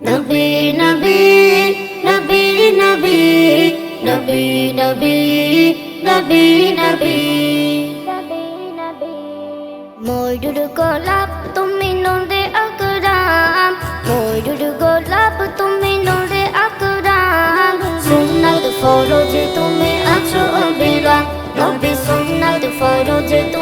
নবী নবী নবী নবী নবী নবী নবী নবী। ময়ূর গোলাপ, তুমি নন্দে আকরাম ময়ূর গোলাপ, তুমি নন্দে আকরাম সুন্নাত ফরজে তুমি আছো অবিরাম। নবী সুন্নাত ফরজে তুমি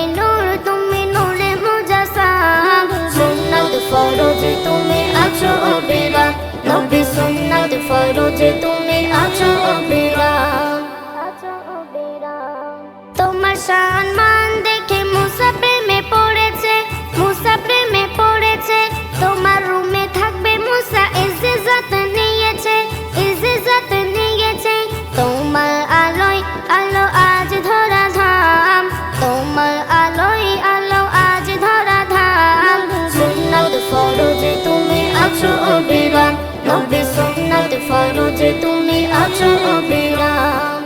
আছো অবিরাম নবী সুন্নাত ফরজে তুমি আছো অবিরাম তোমার সম্মান দেখে আছো অবিরাম। নবী সুন্নাত ফরজে তুমি আছো অবিরাম।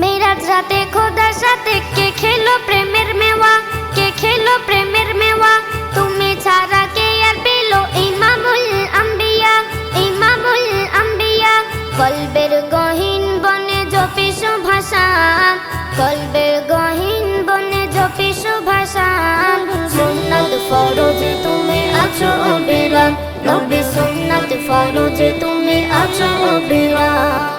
মেরাজ রাতে খোদার সাথে কে খেলো প্রেমের মেওয়া? কে খেলো প্রেমের মেওয়া? তুমি ছাড়া কে আর পেল ইমামুল আম্বিয়া? ইমামুল আম্বিয়া, কলবের গহীন বনে জপি ভাষা। কলবের অবিরাম সুন্নাত ফরজে, তুমি আছো অবিরাম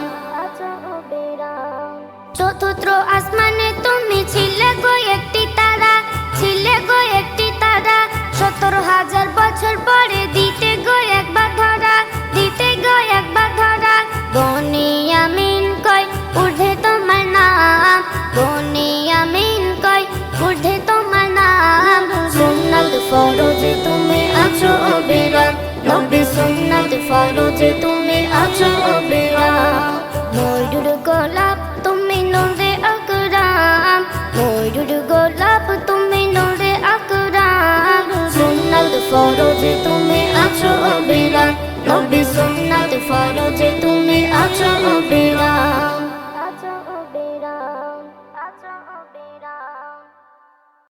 চতুর্থ আসমানে তুমি ছিলে গো একটি তারা, ছিলে গো একটি তারা। সত্তর হাজার বছর পরে দিতে গো একবার ধরা, দিতে গো একবার ধরা। বনি আমিন কয় উর্ধে তোমার নাম। বনি আমিন কয় উর্ধে তোমার নাম। সুন্নাত ফরজে, তুমি আছো অবিরাম নবী সুন্নাত তুমি আছো অবিরাম ময়ূর গোলাপ, তুমি নরে আকরাম। ময়ূর গোলাপ, তুমি নরে আকরাম। সুন্নাত ফরজে, তুমি আছো অবিরাম নবী সুন্নাত ফরজে, তুমি আছো অবিরাম